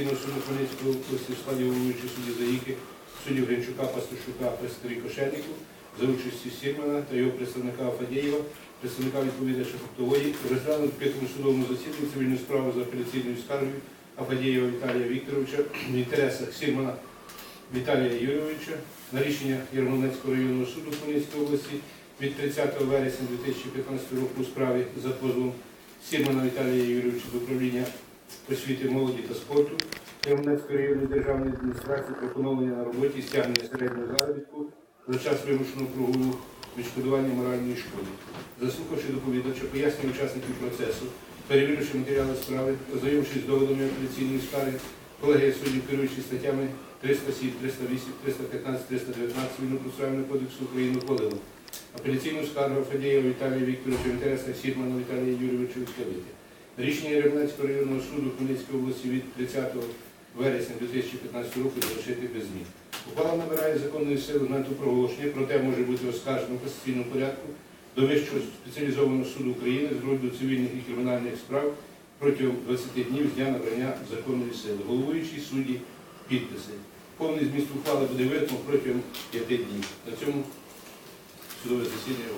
Суду Хмельницької області в складі головуючого судді Заїки, суддів Гринчука, Пастушука, Пестері Кошельнику за участі Сірмана та його представника Фадєєва, представника відповідача фактової, розглянув п'ятому судовому засіданні цивільну справу за апеляційною скаргою Афадєєва Віталія Вікторовича в інтересах Сірмана Віталія Юрійовича на рішення Єрмолинецького районного суду Хмельницької області від 30 вересня 2015 року у справі за позовом Сірмана Віталія Юрійовича до управління освіти, молоді та спорту Єрмолинецької районної державної адміністрації про поновлення на роботі стягнення середнього заробітку за час вимушеного прогулу відшкодування моральної шкоди. Заслухавши доповідача, пояснення учасників процесу, перевіривши матеріали справи, ознайомившись доводами апеляційної скарги, колегія суддів, керуючи статтями 307, 308, 315, 319 Цивільного процесуального кодексу України ухвалила апеляційну скаргу Фадєєва Віталія Вікторовича інтересах Сірмана Віталія Юрійовича відхилити. Рішення Єрмолинецького районного суду Хмельницької області від 30 вересня 2015 року залишити без змін. Ухвала набирає законної сили моменту проголошення, проте може бути оскаржено в касаційному порядку до Вищого спеціалізованого суду України з розгляду цивільних і кримінальних справ протягом 20 днів з дня набрання законної сили. Головуючий судді підписи. Повний зміст ухвали буде видно протягом 5 днів. На цьому судове засідання.